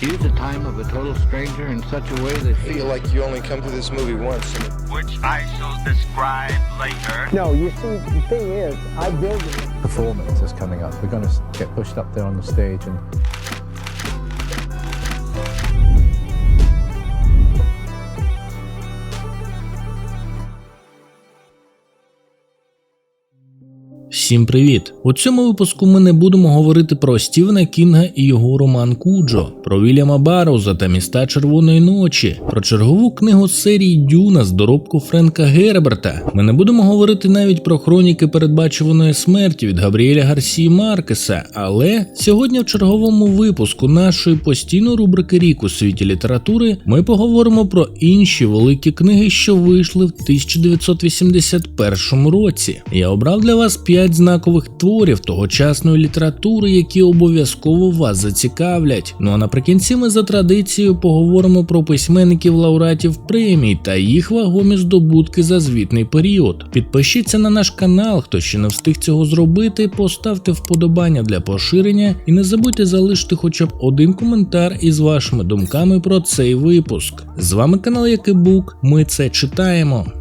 Use the time of a total stranger in such a way that feel like you only come to this movie once. which I shall describe later. No, you see, the thing is, I build it. performance is coming up. We're going to get pushed up there on the stage and Всім привіт! У цьому випуску ми не будемо говорити про Стівена Кінга і його роман Куджо, про Вільяма Барроуза та міста Червоної ночі, про чергову книгу серії Дюна з доробку Френка Герберта. Ми не будемо говорити навіть про хроніки передбачуваної смерті від Габріеля Гарсії Маркеса. Але сьогодні в черговому випуску нашої постійної рубрики Рік у світі літератури ми поговоримо про інші великі книги, що вийшли в 1981 році. Я обрав для вас 5 знакових творів тогочасної літератури, які обов'язково вас зацікавлять. Ну а наприкінці ми за традицією поговоримо про письменників лауреатів премій та їх вагомі здобутки за звітний період. Підпишіться на наш канал, хто ще не встиг цього зробити, поставте вподобання для поширення і не забудьте залишити хоча б один коментар із вашими думками про цей випуск. З вами канал Якибук. Ми це читаємо.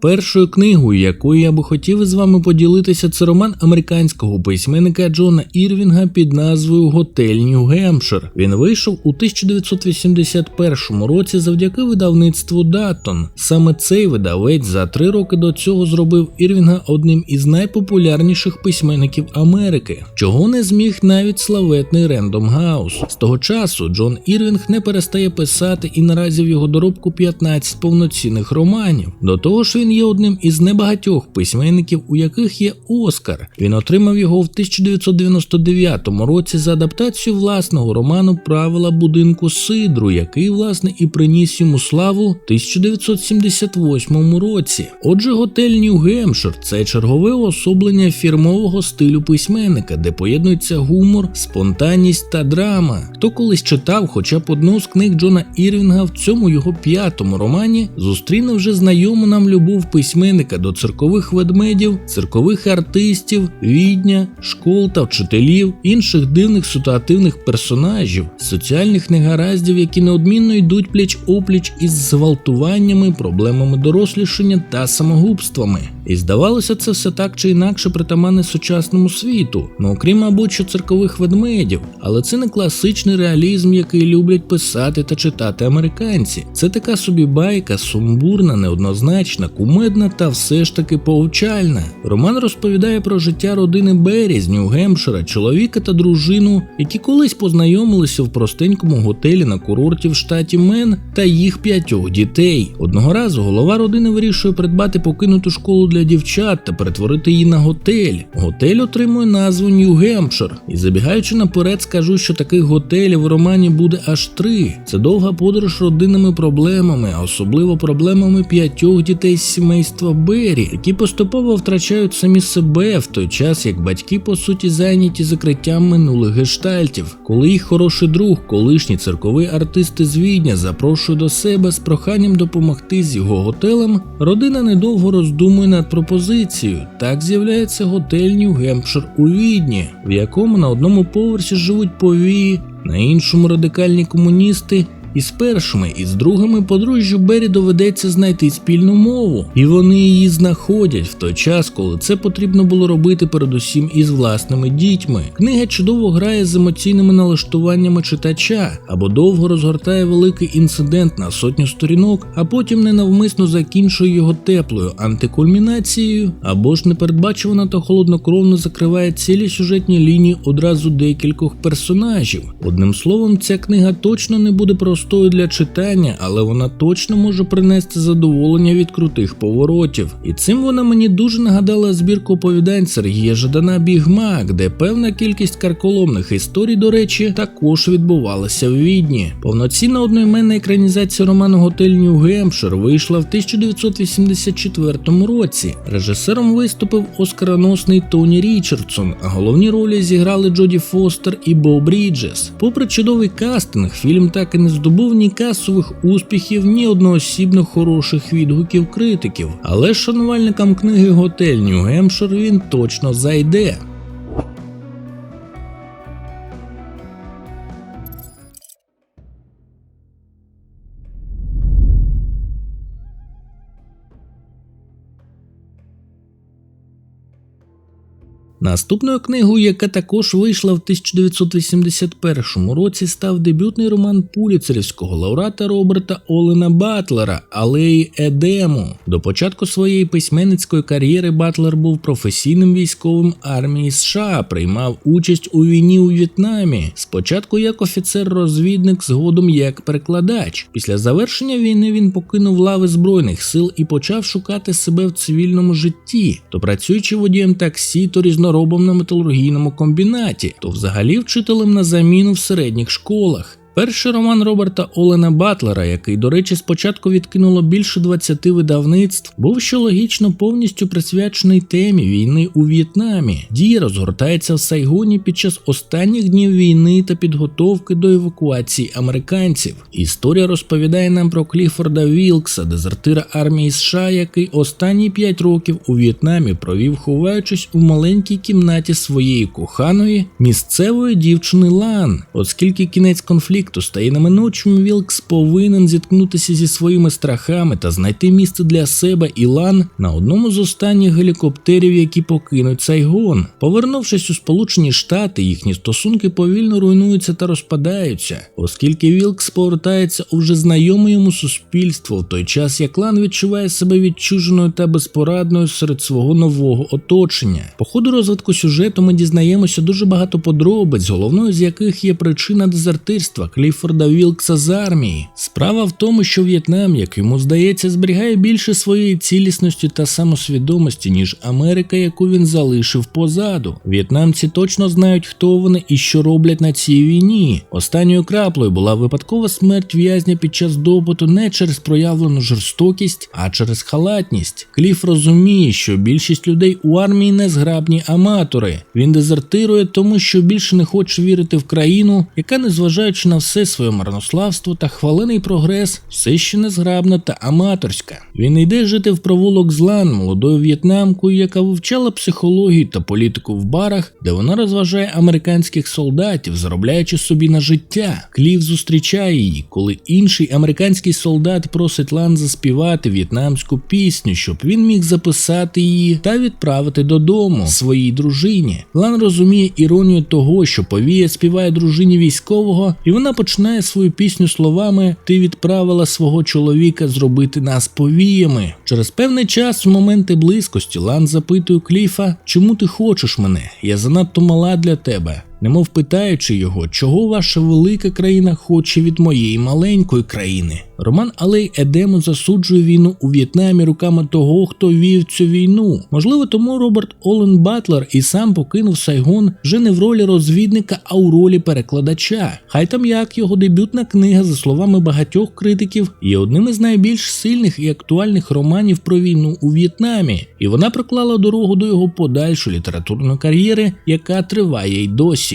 Першою книгою, якою я би хотів із вами поділитися, це роман американського письменника Джона Ірвінга під назвою Готель Нью-Гемпшир. Він вийшов у 1981 році завдяки видавництву Даттон. Саме цей видавець за три роки до цього зробив Ірвінга одним із найпопулярніших письменників Америки, чого не зміг навіть славетний Рендом Гаус. З того часу Джон Ірвінг не перестає писати і наразі в його доробку 15 повноцінних романів. До того ж, він є одним із небагатьох письменників, у яких є Оскар. Він отримав його в 1999 році за адаптацію власного роману Правила будинку Сидру, який власне і приніс йому славу в 1978 році. Отже, готель Нью-Гемпшир – це чергове уособлення фірмового стилю письменника, де поєднується гумор, спонтанність та драма. Хто колись читав хоча б одну з книг Джона Ірвінга в цьому його п'ятому романі, зустріне вже знайому нам любов письменника до циркових ведмедів, циркових артистів, відня, школ та вчителів, інших дивних ситуативних персонажів, соціальних негараздів, які неодмінно йдуть пліч опліч із зґвалтуваннями, проблемами дорослішання та самогубствами. І здавалося, це все так чи інакше притаманне сучасному світу, ну окрім, мабуть, що циркових ведмедів, але це не класичний реалізм, який люблять писати та читати американці. Це така собі байка, сумбурна, неоднозначна, кумедна та все ж таки повчальна. Роман розповідає про життя родини Беррі з Нью-Гемпшира, чоловіка та дружину, які колись познайомилися в простенькому готелі на курорті в штаті Мен та їх п'ятьох дітей. Одного разу голова родини вирішує придбати покинуту школу для дівчат та перетворити її на готель. Готель отримує назву Нью-Гемпшир. І забігаючи наперед, скажу, що таких готелів у романі буде аж три. Це довга подорож родинними проблемами, а особливо проблемами п'ятьох дітей з сімейства Беррі, які поступово втрачають самі себе в той час, як батьки по суті зайняті закриттям минулих гештальтів. Коли їх хороший друг, колишній цирковий артист із Відня, запрошує до себе з проханням допомогти з його готелем, родина недовго роздумує над пропозицією. Так з'являється готель Нью-Гемпшир у Відні, в якому на одному поверсі живуть повії, на іншому радикальні комуністи. І з першими, і з другими подружжю Бері доведеться знайти спільну мову, і вони її знаходять в той час, коли це потрібно було робити передусім із власними дітьми. Книга чудово грає з емоційними налаштуваннями читача або довго розгортає великий інцидент на сотню сторінок, а потім ненавмисно закінчує його теплою антикульмінацією, або ж непередбачувано та холоднокровно закриває цілі сюжетні лінії одразу декількох персонажів. Одним словом, ця книга точно не буде про простою для читання, але вона точно може принести задоволення від крутих поворотів. І цим вона мені дуже нагадала збірку оповідань Сергія Жадана Бігмак, де певна кількість карколомних історій, до речі, також відбувалася в Відні. Повноцінна одноіменна екранізація роману Готель Нью-Гемпшир вийшла в 1984 році. Режисером виступив оскароносний Тоні Річардсон, а головні ролі зіграли Джоді Фостер і Бо Бріджес. Попри чудовий кастинг, фільм так і не здобув ні касових успіхів, ні одноосібно хороших відгуків критиків. Але шанувальникам книги Готель Нью-Гемшир він точно зайде. Наступною книгою, яка також вийшла в 1981 році, став дебютний роман пуліцерівського лауреата Роберта Олена Батлера Алеї Едему. До початку своєї письменницької кар'єри Батлер був професійним військовим армії США, приймав участь у війні у В'єтнамі. Спочатку як офіцер-розвідник, згодом як перекладач. Після завершення війни він покинув лави збройних сил і почав шукати себе в цивільному житті, то працюючи водієм таксі, то на металургійному комбінаті, то взагалі вчителем на заміну в середніх школах. Перший роман Роберта Олена Батлера, який, до речі, спочатку відкинуло більше 20 видавництв, був що логічно повністю присвячений темі війни у В'єтнамі. Дія розгортається в Сайгоні під час останніх днів війни та підготовки до евакуації американців. Історія розповідає нам про Кліфорда Вілкса, дезертира армії США, який останні 5 років у В'єтнамі провів, ховаючись у маленькій кімнаті своєї коханої місцевої дівчини Лан, оскільки кінець конфлікту стає неминучим, Вілкс повинен зіткнутися зі своїми страхами та знайти місце для себе і Лан на одному з останніх гелікоптерів, які покинуть Сайгон. Повернувшись у Сполучені Штати, їхні стосунки повільно руйнуються та розпадаються, оскільки Вілкс повертається у вже знайоме йому суспільство в той час, як Лан відчуває себе відчуженою та безпорадною серед свого нового оточення. По ходу розвитку сюжету ми дізнаємося дуже багато подробиць, головною з яких є причина дезертирства Кліфорда Вілкса з армії. Справа в тому, що В'єтнам, як йому здається, зберігає більше своєї цілісності та самосвідомості, ніж Америка, яку він залишив позаду. В'єтнамці точно знають, хто вони і що роблять на цій війні. Останньою краплею була випадкова смерть в'язня під час допиту не через проявлену жорстокість, а через халатність. Кліф розуміє, що більшість людей у армії незграбні аматори. Він дезертирує, тому що більше не хоче вірити в країну, яка, незважаючи на все своє марнославство та хвалений прогрес, все ще незграбна та аматорська. Він йде жити в провулок Злан молодою в'єтнамкою, яка вивчала психологію та політику в барах, де вона розважає американських солдатів, заробляючи собі на життя. Клів зустрічає її, коли інший американський солдат просить Лан заспівати в'єтнамську пісню, щоб він міг записати її та відправити додому своїй дружині. Лан розуміє іронію того, що повія співає дружині військового, і вона починає свою пісню словами Ти відправила свого чоловіка зробити нас повіями. Через певний час, в моменти близькості, Лан запитує Кліфа, чому ти хочеш мене? Я занадто мала для тебе. Немов питаючи його, чого ваша велика країна хоче від моєї маленької країни. Роман Алей Едему засуджує війну у В'єтнамі руками того, хто вів цю війну. Можливо, тому Роберт Олен Батлер і сам покинув Сайгон вже не в ролі розвідника, а у ролі перекладача. Хай там як його дебютна книга, за словами багатьох критиків, є одним із найбільш сильних і актуальних романів про війну у В'єтнамі, і вона проклала дорогу до його подальшої літературної кар'єри, яка триває й досі.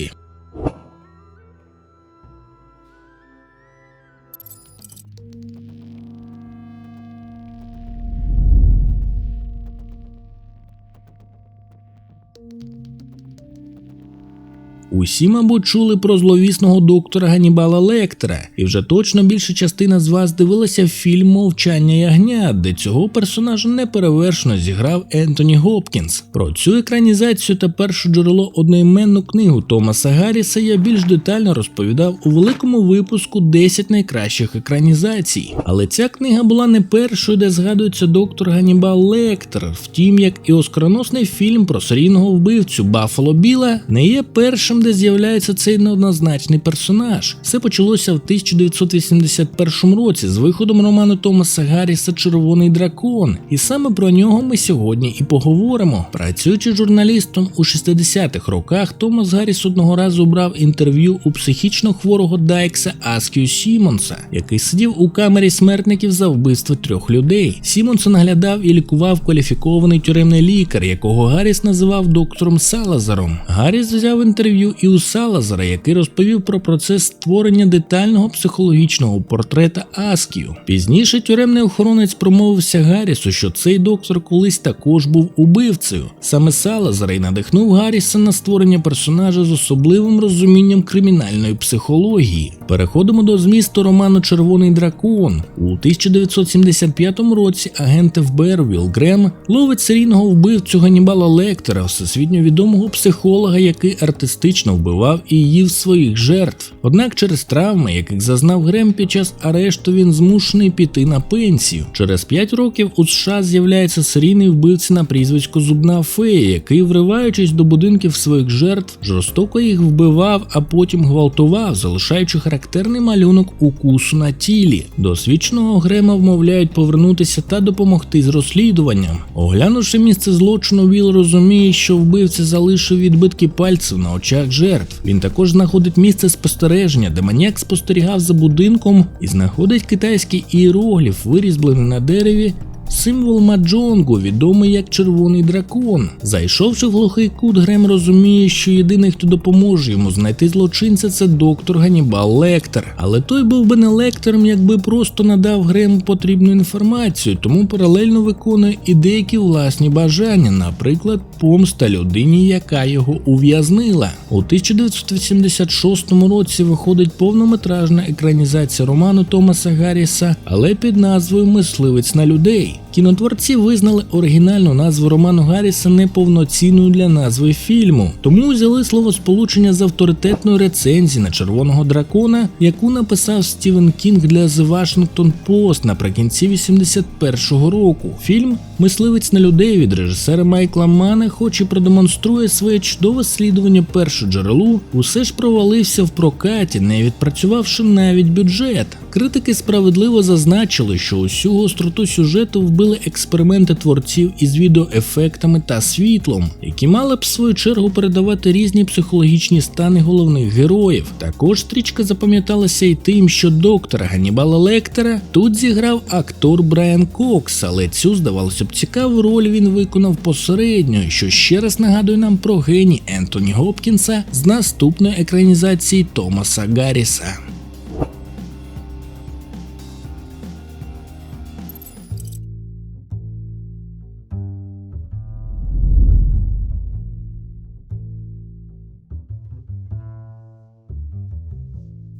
Усі, мабуть, чули про зловісного доктора Ганібала Лектора, і вже точно більша частина з вас дивилася фільм Мовчання ягнят, де цього персонажа неперевершено зіграв Ентоні Гопкінс. Про цю екранізацію та перше джерело одноіменну книгу Томаса Гарріса я більш детально розповідав у великому випуску 10 найкращих екранізацій. Але ця книга була не першою, де згадується доктор Ганібал Лектор. Втім, як і оскароносний фільм про серійного вбивцю Баффало Біла, не є першим, де з'являється цей неоднозначний персонаж. Все почалося в 1981 році з виходом роману Томаса Гарріса Червоний дракон, і саме про нього ми сьогодні і поговоримо. Працюючи журналістом у 60-х роках, Томас Гарріс одного разу брав інтерв'ю у психічно хворого Дайкса Аскію Сімонса, який сидів у камері смертників за вбивство трьох людей. Сімонса наглядав і лікував кваліфікований тюремний лікар, якого Гарріс називав доктором Салазаром. Гарріс взяв інтерв'ю і у Салазара, який розповів про процес створення детального психологічного портрета Аскію. Пізніше тюремний охоронець промовився Гаррісу, що цей доктор колись також був убивцею. Саме Салазар і надихнув Гарріса на створення персонажа з особливим розумінням кримінальної психології. Переходимо до змісту роману Червоний дракон. У 1975 році агент ФБР Вілл Грем ловить серійного вбивцю Ганнібала Лектора, всесвітньо відомого психолога, який артистично вбивав і їв своїх жертв. Однак через травми, яких зазнав Грем під час арешту, він змушений піти на пенсію. Через 5 років у США з'являється серійний вбивця на прізвисько Зубна Фея, який, вриваючись до будинків своїх жертв, жорстоко їх вбивав, а потім гвалтував, залишаючи характерний малюнок укусу на тілі. Досвідченого Грема вмовляють повернутися та допомогти з розслідуванням. Оглянувши місце злочину, Віл розуміє, що вбивця залишив відбитки пальців на очах жертв. Він також знаходить місце спостереження, де маніяк спостерігав за будинком і знаходить китайський іерогліф, вирізблений на дереві. Символ Маджонгу, відомий як червоний дракон. Зайшовши в глухий кут, Грем розуміє, що єдиний, хто допоможе йому знайти злочинця, це доктор Ганібал Лектор. Але той був би не лектором, якби просто надав Грему потрібну інформацію, тому паралельно виконує і деякі власні бажання, наприклад, помста людині, яка його ув'язнила. У 1986 році виходить повнометражна екранізація роману Томаса Гарріса, але під назвою Мисливець на людей. Кінотворці визнали оригінальну назву роману Гарріса неповноцінною для назви фільму, тому взяли словосполучення з авторитетної рецензії на червоного дракона, яку написав Стівен Кінг для The Washington Post наприкінці 81-го року. Фільм Мисливець на людей від режисера Майкла Мана, хоч і продемонструє своє чудове слідування першу джерелу, усе ж провалився в прокаті, не відпрацювавши навіть бюджет. Критики справедливо зазначили, що усю гостроту сюжету вбили експерименти творців із відеоефектами та світлом, які мали б в свою чергу передавати різні психологічні стани головних героїв. Також стрічка запам'яталася й тим, що доктора Ганнібала Лектора тут зіграв актор Брайан Кокс, але цю здавалося б цікаву роль він виконав посередньо, що ще раз нагадує нам про геній Ентоні Гопкінса з наступної екранізації Томаса Гарріса.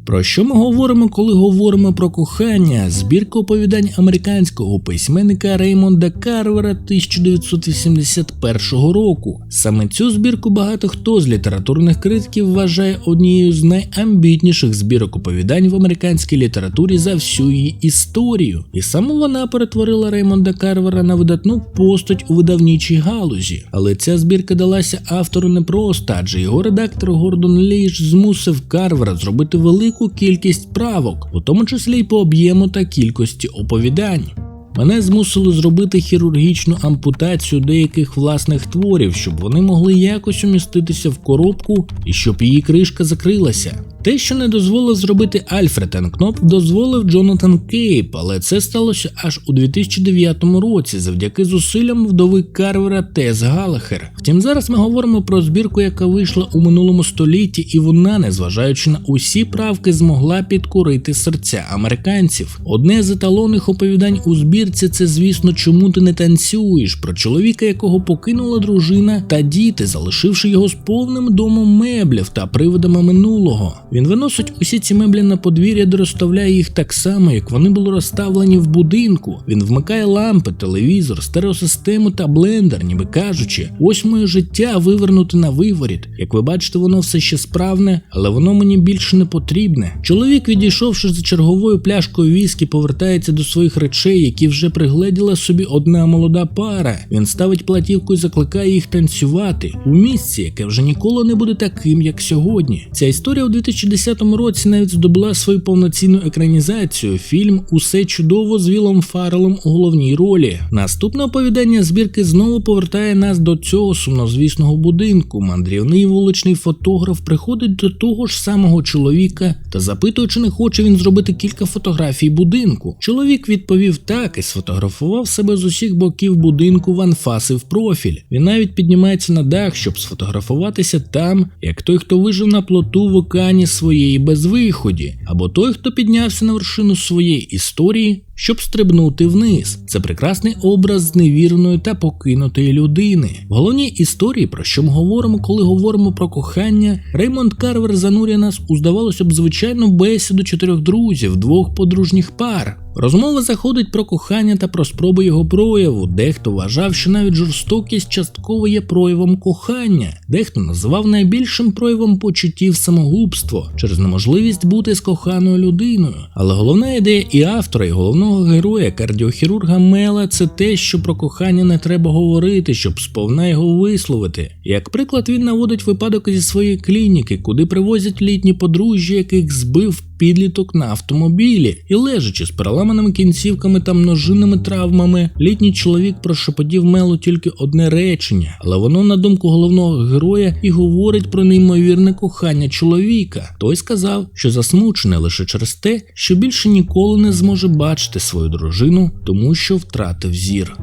Про що ми говоримо, коли говоримо про кохання? Збірка оповідань американського письменника Реймонда Карвера 1981 року. Саме цю збірку багато хто з літературних критиків вважає однією з найамбітніших збірок оповідань в американській літературі за всю її історію. І саме вона перетворила Реймонда Карвера на видатну постать у видавничій галузі. Але ця збірка далася автору непросто, адже його редактор Гордон Лейш змусив Карвера зробити велику кількість правок, у тому числі й по об'єму та кількості оповідань. Мене змусили зробити хірургічну ампутацію деяких власних творів, щоб вони могли якось уміститися в коробку і щоб її кришка закрилася. Те, що не дозволив зробити Альфред Енкноп, дозволив Джонатан Кейп, але це сталося аж у 2009 році завдяки зусиллям вдови Карвера Тес Галахер. Втім, зараз ми говоримо про збірку, яка вийшла у минулому столітті, і вона, незважаючи на усі правки, змогла підкорити серця американців. Одне з еталонних оповідань у збірці це, звісно, чому ти не танцюєш про чоловіка, якого покинула дружина та діти, залишивши його з повним домом меблів та привидами минулого. Він виносить усі ці меблі на подвір'я, де розставляє їх так само, як вони були розставлені в будинку. Він вмикає лампи, телевізор, стереосистему та блендер, ніби кажучи, ось моє життя вивернути на виворіт. Як ви бачите, воно все ще справне, але воно мені більше не потрібне. Чоловік, відійшовши за черговою пляшкою віскі, повертається до своїх речей, які вже пригледіла собі одна молода пара. Він ставить платівку і закликає їх танцювати у місці, яке вже ніколи не буде таким, як сьогодні. Ця історія у 2010 році навіть здобула свою повноцінну екранізацію. Фільм Усе чудово з Вілом Фаррелом у головній ролі. Наступне оповідання збірки знову повертає нас до цього сумнозвісного будинку. Мандрівний вуличний фотограф приходить до того ж самого чоловіка та запитує, чи не хоче він зробити кілька фотографій будинку. Чоловік відповів так і сфотографував себе з усіх боків будинку в анфаси в профіль. Він навіть піднімається на дах, щоб сфотографуватися там, як той, хто вижив на плоту в океані своєї безвиході, або той, хто піднявся на вершину своєї історії, щоб стрибнути вниз. Це прекрасний образ зневіреної та покинутої людини. В головній історії, про що ми говоримо, коли говоримо про кохання, Реймонд Карвер занурює нас у здавалося б звичайну бесіду чотирьох друзів, двох подружніх пар. Розмова заходить про кохання та про спроби його прояву. Дехто вважав, що навіть жорстокість частково є проявом кохання, дехто називав найбільшим проявом почуттів самогубство через неможливість бути з коханою людиною. Але головна ідея і автора, і головного героя, кардіохірурга Мела, це те, що про кохання не треба говорити, щоб сповна його висловити. Як приклад, він наводить випадок зі своєї клініки, куди привозять літні подружжя, яких збив підліток на автомобілі, і лежачи з переламаними кінцівками та множинними травмами, літній чоловік прошепотів Мелу тільки одне речення, але воно, на думку головного героя, і говорить про неймовірне кохання чоловіка. Той сказав, що засмучений лише через те, що більше ніколи не зможе бачити свою дружину, тому що втратив зір.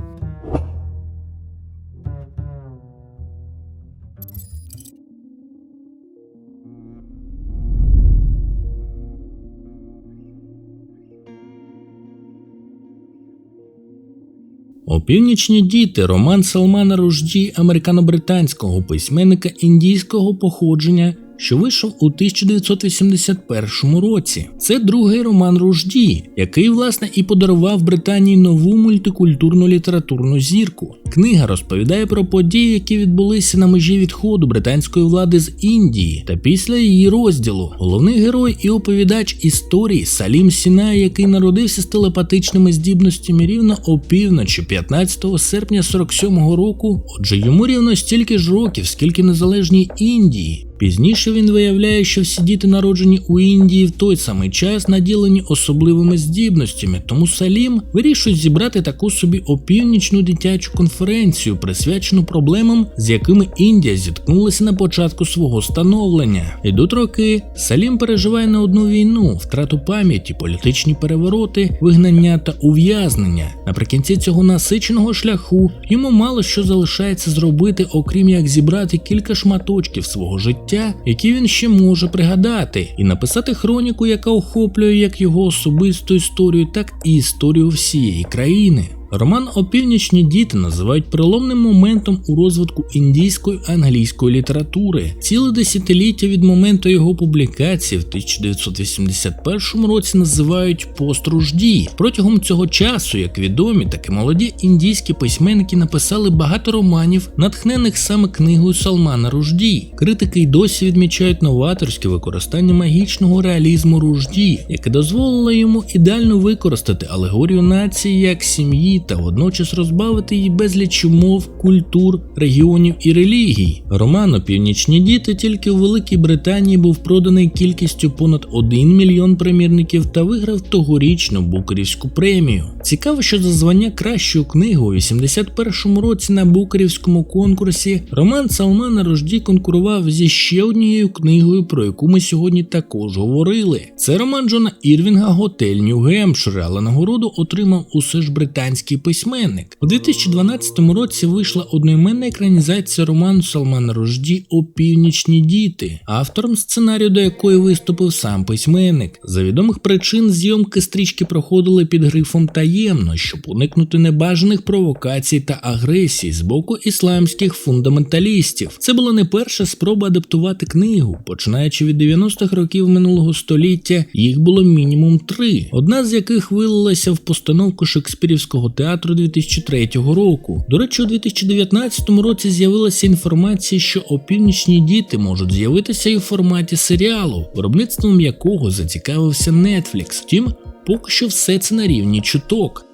Опівнічні діти роман Салмана Ружді, американо-британського письменника індійського походження, що вийшов у 1981 році. Це другий роман Ружді, який, власне, і подарував Британії нову мультикультурну літературну зірку. Книга розповідає про події, які відбулися на межі відходу британської влади з Індії та після її розділу. Головний герой і оповідач історії Салім Сінай, який народився з телепатичними здібностями рівно опівночі 15 серпня 47-го року. Отже, йому рівно стільки ж років, скільки незалежній Індії. Пізніше він виявляє, що всі діти, народжені у Індії в той самий час, наділені особливими здібностями, тому Салім вирішує зібрати таку собі опівнічну дитячу конференцію, присвячену проблемам, з якими Індія зіткнулася на початку свого становлення. Ідуть роки, Салім переживає не одну війну, втрату пам'яті, політичні перевороти, вигнання та ув'язнення. Наприкінці цього насиченого шляху йому мало що залишається зробити, окрім як зібрати кілька шматочків свого життя які він ще може пригадати, і написати хроніку, яка охоплює як його особисту історію, так і історію всієї країни. Роман Опівнічні діти називають переломним моментом у розвитку індійської англійської літератури. Ціле десятиліття від моменту його публікації в 1981 році називають постружді. Протягом цього часу, як відомі, так і молоді індійські письменники написали багато романів, натхнених саме книгою Салмана Ружді. Критики й досі відмічають новаторське використання магічного реалізму Ружді, яке дозволило йому ідеально використати алегорію нації як сім'ї та водночас розбавити її безліч мов, культур, регіонів і релігій. Роман «Опівнічні діти тільки в Великій Британії був проданий кількістю понад 1 мільйон примірників та виграв тогорічну Букерівську премію. Цікаво, що за звання кращої книги у 81-му році на Букерівському конкурсі роман Салмана Рожді конкурував зі ще однією книгою, про яку ми сьогодні також говорили. Це роман Джона Ірвінга Готель Нью-Гемпшир, але нагороду отримав усе ж британський американський письменник. У 2012 році вийшла одноіменна екранізація роману Салмана Рожді Опівнічні діти, автором сценарію до якої виступив сам письменник. За відомих причин зйомки стрічки проходили під грифом таємно, щоб уникнути небажаних провокацій та агресій з боку ісламських фундаменталістів. Це була не перша спроба адаптувати книгу. Починаючи від 90-х років минулого століття, їх було мінімум три, одна з яких вилилася в постановку Шекспірівського театру 2003 року. До речі, у 2019 році з'явилася інформація, що опівнічні діти можуть з'явитися і в форматі серіалу, виробництвом якого зацікавився Netflix. Втім, поки що все це на рівні чуток.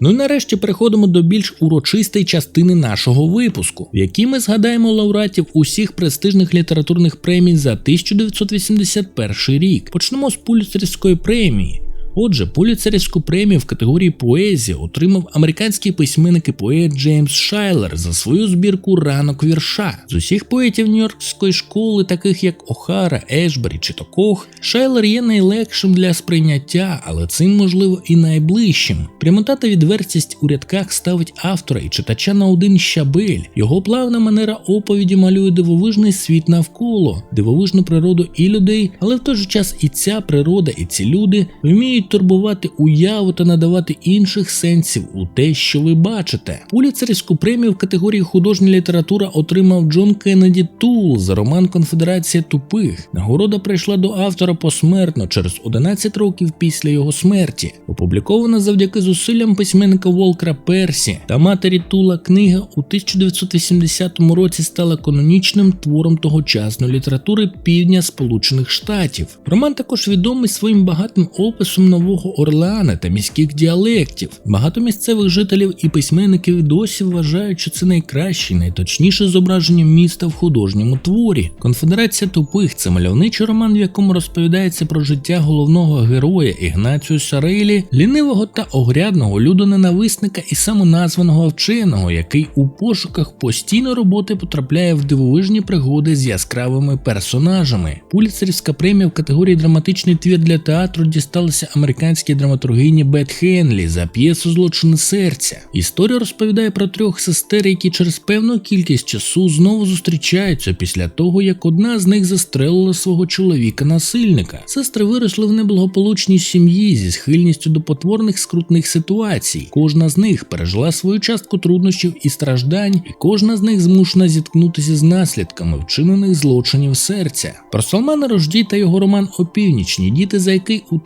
Ну і нарешті переходимо до більш урочистої частини нашого випуску, в якій ми згадаємо лауреатів усіх престижних літературних премій за 1981 рік. Почнемо з Пуліцерівської премії. Отже, Пуліцерівську премію в категорії поезія отримав американський письменник і поет Джеймс Шайлер за свою збірку Ранок вірша. З усіх поетів Нью-Йоркської школи, таких як Охара, Ешбері чи Токох, Шайлер є найлегшим для сприйняття, але цим можливо і найближчим. Прямота та відвертість у рядках ставить автора і читача на один щабель. Його плавна манера оповіді малює дивовижний світ навколо, дивовижну природу і людей, але в той же час і ця природа, і ці люди вміють турбувати уяву та надавати інших сенсів у те, що ви бачите. Пуліцерівську премію в категорії художня література отримав Джон Кеннеді Тул за роман Конфедерація тупих. Нагорода прийшла до автора посмертно через 11 років після його смерті. Опублікована завдяки зусиллям письменника Волкра Персі та матері Тула книга у 1980 році стала канонічним твором тогочасної літератури півдня Сполучених Штатів. Роман також відомий своїм багатим описом нового Орлеана та міських діалектів. Багато місцевих жителів і письменників досі вважають, що це найкраще, і найточніше зображення міста в художньому творі. Конфедерація тупих це мальовничий роман, в якому розповідається про життя головного героя Ігнацію Сарейлі, лінивого та огрядного людоненависника і самоназваного вченого, який у пошуках постійно роботи потрапляє в дивовижні пригоди з яскравими персонажами. Пуліцерівська премія в категорії драматичний твір для театру дісталася американській драматургині Бет Хенлі за п'єсу Злочини серця. Історія розповідає про трьох сестер, які через певну кількість часу знову зустрічаються після того, як одна з них застрелила свого чоловіка-насильника. Сестри виросли в неблагополучній сім'ї зі схильністю до потворних скрутних ситуацій. Кожна з них пережила свою частку труднощів і страждань, і кожна з них змушена зіткнутися з наслідками вчинених злочинів серця. Про Салмана Рожді та його роман Опівнічні діти, за який у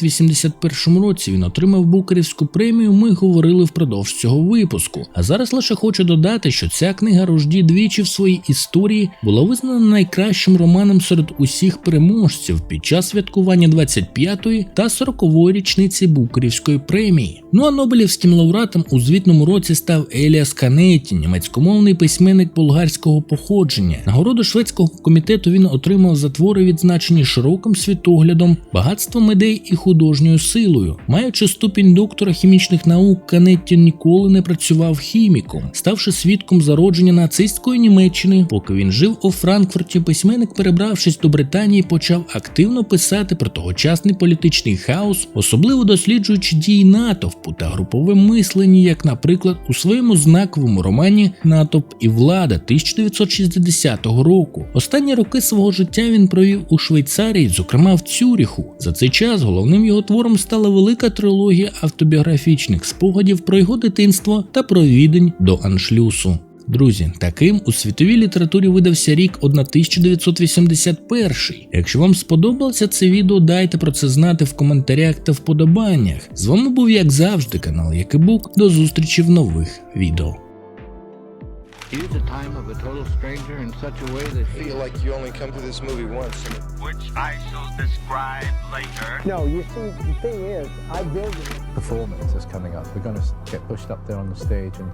1981 році він отримав Букерівську премію. Ми говорили впродовж цього випуску. А зараз лише хочу додати, що ця книга Рожді двічі в своїй історії була визнана найкращим романом серед усіх переможців під час святкування 25-ї та 40-ї річниці Букерівської премії. Ну а Нобелівським лауреатом у звітному році став Еліас Канеті, німецькомовний письменник болгарського походження. Нагороду шведського комітету він отримав за твори, відзначені широким світоглядом, багатством ідей і художньою силою. Маючи ступінь доктора хімічних наук, Канетті ніколи не працював хіміком, ставши свідком зародження нацистської Німеччини. Поки він жив у Франкфурті, письменник, перебравшись до Британії, почав активно писати про тогочасний політичний хаос, особливо досліджуючи дії натовпу та групове мислення, як, наприклад, у своєму знаковому романі Натовп і влада 1960 року. Останні роки свого життя він провів у Швейцарії, зокрема в Цюріху. За цей час головним його твором стала велика трилогія автобіографічних спогадів про його дитинство та про відень до аншлюсу. Друзі, таким у світовій літературі видався рік 1981. Якщо вам сподобалося це відео, дайте про це знати в коментарях та вподобаннях. З вами був, як завжди, канал Якибук. До зустрічі в нових відео. Use the time of a total stranger in such a way that I feel like you only come to this movie once. which I shall describe later. No, you see, the thing is, I build it. Performance is coming up. We're going to get pushed up there on the stage and